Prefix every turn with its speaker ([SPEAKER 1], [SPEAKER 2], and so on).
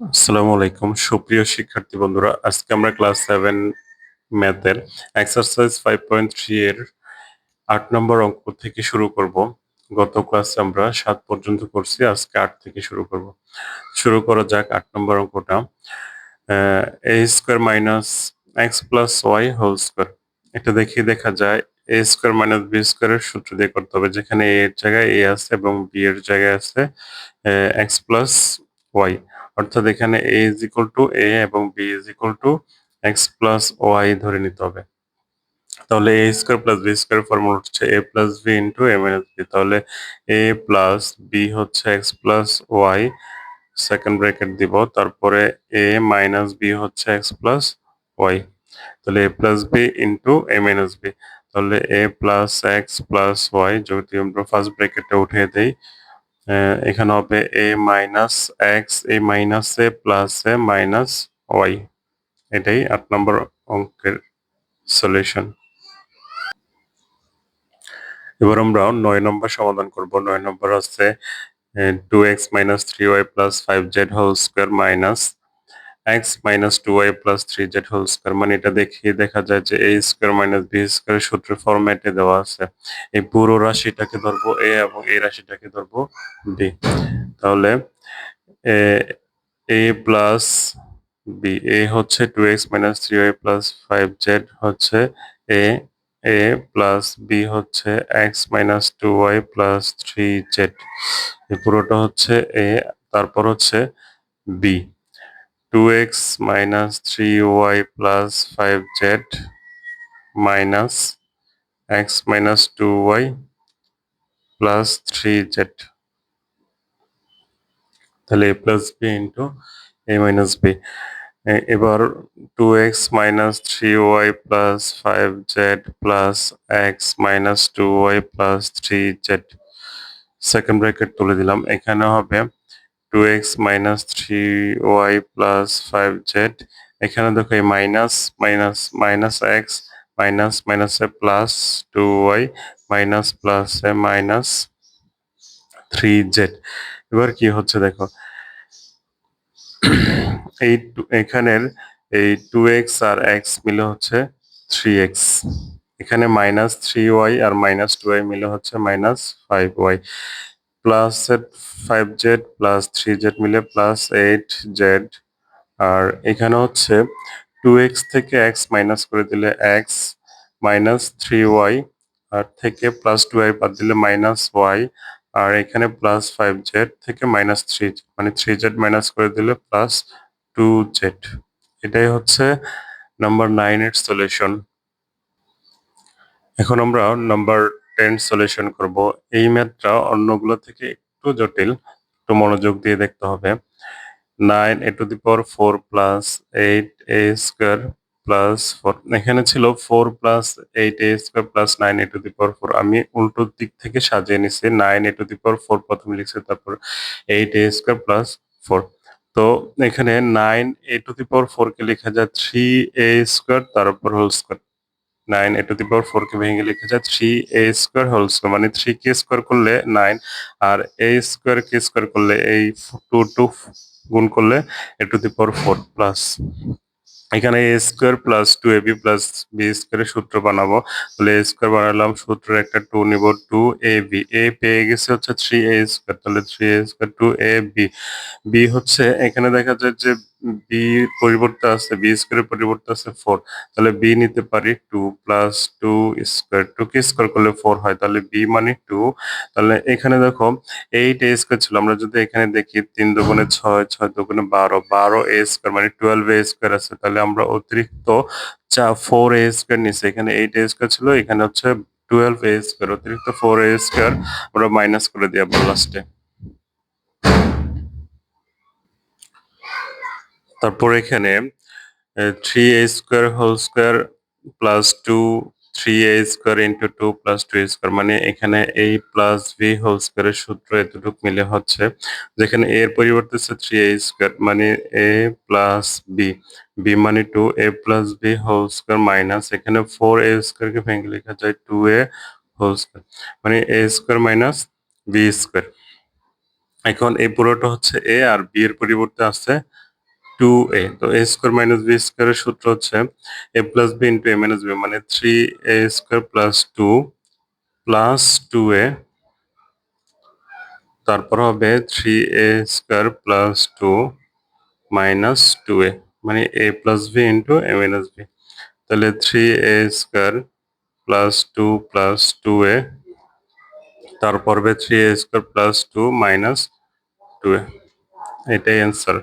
[SPEAKER 1] আসসালামু আলাইকুম। সুপ্রিয় শিক্ষার্থী বন্ধুরা, আজকে আমরা ক্লাস সেভেন ম্যাথের এক্সারসাইজ ফাইভ পয়েন্ট থ্রি এর আট নম্বর অঙ্ক থেকে শুরু করব। গত ক্লাসে আমরা সাত পর্যন্ত করছি, আজকে আট থেকে শুরু করব। শুরু করা যাক আট নম্বর অঙ্কটা। A square minus X plus Y whole square এটা দেখিয়ে দেখা যায় এ স্কোয়ার মাইনাস বি স্কোয়ারের সূত্র দিয়ে করতে হবে, যেখানে এ এর জায়গায় এ আছে এবং বি এর জায়গায় আছে এক্স প্লাস ওয়াই অর্থাৎ এখানে A is equal to A এবং B is equal to X plus Y ধরে নিতে হবে। তাহলে A square plus B square formula হচ্ছে A plus B into A minus B তাহলে এ প্লাস বি হচ্ছে X plus Y second bracket দিব। তারপরে এ মাইনাস বি হচ্ছে এক্স প্লাস ওয়াই তাহলে A plus B into A minus B তাহলে A plus X plus Y যদি আমরা first ব্র্যাকেটটা উঠিয়ে দেই এখানে হবে A minus X A minus A plus A minus Y এটাই আট নম্বর অঙ্কের সলিউশন এবার আমরা নয় নম্বর সমাধান করব। নয় নম্বর হচ্ছে two x minus three y plus five z whole square minus x minus two y plus three z whole square মানে এটা দেখিয়ে দেখা যায় যে a square minus b square সূত্রের ফরম্যাটে দেওয়া আছে। এই পুরো রাশিটাকে ধরবো এ এবং এই রাশিটাকে ধরবো বি তাহলে এ প্লাস বি এ হচ্ছে two x minus three y plus five z হচ্ছে এ এ প্লাস বি হচ্ছে x minus two y plus three z এই পুরোটা হচ্ছে এ তারপর হচ্ছে b two x minus three y plus five z minus x minus two y plus three z তাহলে a plus b into a minus b এবার two x minus three y plus five z plus x minus two y plus three z second bracket তুলে দিলাম। এখানে হবে two x minus three y plus five z এখানে দেখো এই minus minus minus x minus minus a plus two y minus plus a minus three z এবার কি হচ্ছে দেখো? এই এখানের এই টু এক্স আর এক্স মিলে হচ্ছে থ্রি এক্স এখানে মাইনাস থ্রি ওয়াই আর মাইনাস টু ওয়াই মিলে হচ্ছে minus five y plus z five z plus three z মিলে প্লাস এইট জেড আর এখানে হচ্ছে টু এক্স থেকে এক্স মাইনাস করে দিলে এক্স মাইনাস থ্রি ওয়াই আর থেকে প্লাস টু ওয়াই বাদ দিলে মাইনাস ওয়াই আর এখানে প্লাস ফাইভ জেড থেকে মাইনাস থ্রি মানে থ্রি জেড মাইনাস করে দিলে প্লাস টু জেড এটাই হচ্ছে নাম্বার নাইনের সলিউশন এখন আমরা নাম্বার টেন সলিউশন করব। এই ম্যাথটা অন্যগুলো থেকে একটু জটিল, একটু মনোযোগ দিয়ে দেখতে হবে। Nine a to the power four plus eight a square plus four এখানে ছিল four plus eight a square plus nine a to the power four আমি উল্টো দিক থেকে সাজিয়ে নিছি। Nine a to the power four প্রথমে লিখছি, তারপর eight a square plus four তো এখানে nine a to the power four কে লেখা যায় থ্রি এ স্কোয়ার তারপর whole square nine a to the power four কে ভেঙে লেখা যায় three a square whole square মানে থ্রি কে স্কোয়ার করলে নাইন আর এ স্কোয়ার কে স্কোয়ার করলে এই টু টু গুণ করলে a to the power four plus এখানে a square plus two a b plus b স্কোয়ারের সূত্র বানাবো। তাহলে এ স্কোয়ার বানালাম সূত্র একটা টু নিব টু এ বি এ পেয়ে গেছে হচ্ছে থ্রি এ স্কোয়ার তাহলে three a square two a b b হচ্ছে, এখানে দেখা যায় যে বি পরিবর্তে আছে বি স্কোয়ারের পরিবর্তে আছে ফোর তাহলে বি নিতে পারি two plus two square two কে স্কোয়ার করলে ফোর হয়, তাহলে বি মানে টু তাহলে এখানে দেখো এইট এ স্কোয়ার ছিল। আমরা যদি এখানে দেখি, তিন দুগুণে ছয় ছয় দুগুণে বারো বারো এ স্কোয়ার মানে টুয়েলভ এ স্কোয়ার আছে। তাহলে আমরা অতিরিক্ত চা ফোর এ স্কোয়ার নিচ্ছি এখানে এইট এ স্কোয়ার ছিল, এখানে হচ্ছে টুয়েলভ এ স্কোয়ার অতিরিক্ত ফোর এ স্কোয়ার আমরা মাইনাস করে দিই আবার লাস্টে তারপর এখানে three a square whole square plus two three a square into two plus two square মানে এখানে এই প্লাস ভি হোল স্কোয়ারের সূত্র এতটুক মিলে হচ্ছে, যেখানে এ এর পরিবর্তে হচ্ছে থ্রি এ স্কোয়ার মানে এ প্লাস বি বি মানে two a plus b whole square minus এখানে ফোর এ স্কোয়ারকে ভেঙে লেখা যায় টু এ হোল স্কোয়ার মানে a square minus b square এখন এই পুরোটা হচ্ছে এ আর বি এর পরিবর্তে আছে টু এ তো এ স্কোয়ার মাইনাস বি স্কোয়ারের সূত্র হচ্ছে a plus b into a minus b মানে three a square plus two plus two a তারপর হবে three a square plus two minus two a মানে a plus b into a minus b তাহলে three a square plus two plus two a তারপর হবে three a square plus two minus two a এটাই answer